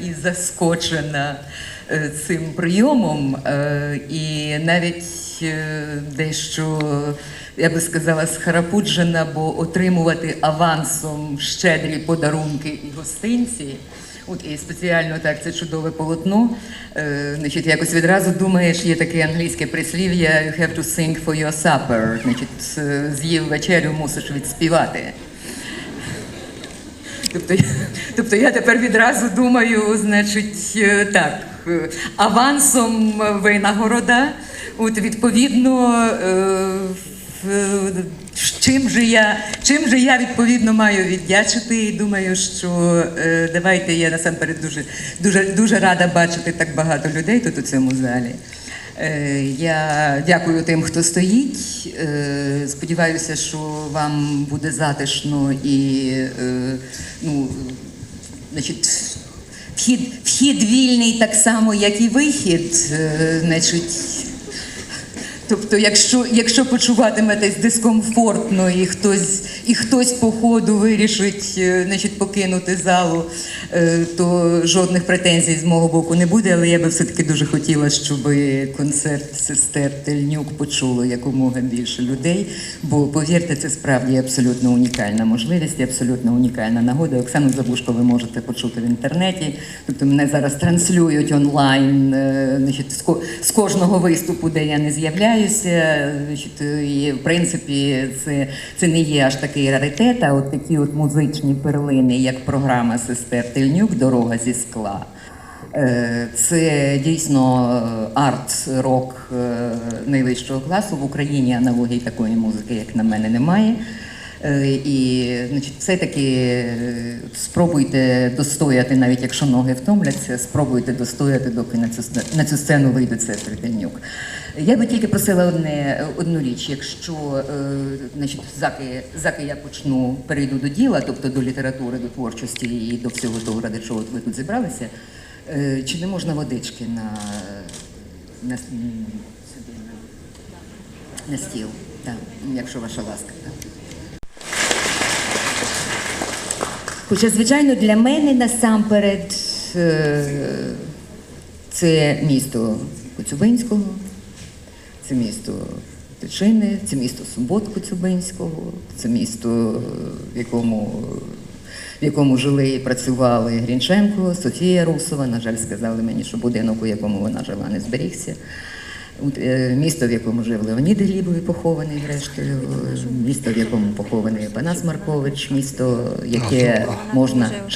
І заскочена е, цим прийомом, е, і навіть е, дещо, я би сказала, схарапуджена, бо отримувати авансом щедрі подарунки і гостинці. От і спеціально так це чудове полотно. Е, значить, якось відразу думаєш, є таке англійське прислів'я «You have to sing for your supper». Значить, з'їв вечерю, мусиш відспівати. Тобто, тобто я тепер відразу думаю, значить, е, так, е, авансом винагорода, от відповідно, е, чим же я, чим же я відповідно маю віддячити. І думаю, що давайте я насамперед дуже, дуже, дуже рада бачити так багато людей тут у цьому залі. Е, Я дякую тим, хто стоїть. Е, Сподіваюся, що вам буде затишно і е, ну, значить, вхід, вхід вільний так само, як і вихід. Значить, Тобто, якщо, якщо почуватиметесь дискомфортно і хтось, і хтось по ходу вирішить е, значить, покинути залу, е, то жодних претензій з мого боку не буде, але я би все-таки дуже хотіла, щоб концерт сестер Тельнюк почуло якомога більше людей. Бо повірте, це справді абсолютно унікальна можливість, абсолютно унікальна нагода. Оксану Забушко ви можете почути в інтернеті. Тобто мене зараз транслюють онлайн е, значить, з кожного виступу, де я не з'являюся. Значить, і в принципі це, це не є аж такий раритет, а от такі от музичні перлини, як програма сестер Тельнюк Дорога зі скла. Е, Це дійсно е, арт-рок е, найвищого класу. В Україні аналогії такої музики, як на мене, немає. Е, І значить, все-таки е, спробуйте достояти, навіть якщо ноги втомляться, спробуйте достояти, доки на цю, на цю сцену вийде сестри Тельнюк. Я би тільки просила одне, одну річ, якщо е, значить, заки, заки я почну, перейду до діла, тобто до літератури, до творчості і до всього того, ради чого ви тут зібралися, чи не можна водички на, на, на стіл, так, якщо ваша ласка. Так. Хоча, звичайно, для мене насамперед е, це місто Коцюбинського, це місто Тичини, це місто Субот Коцюбинського, це місто, в якому, в якому жили і працювали Грінченко, Софія Русова. На жаль, сказали мені, що будинок, у якому вона жила, не зберігся. Е, Місто, в якому жив Леонід Глібовий, похований, зрештою, місто, в якому похований Панас Маркович, місто, яке можна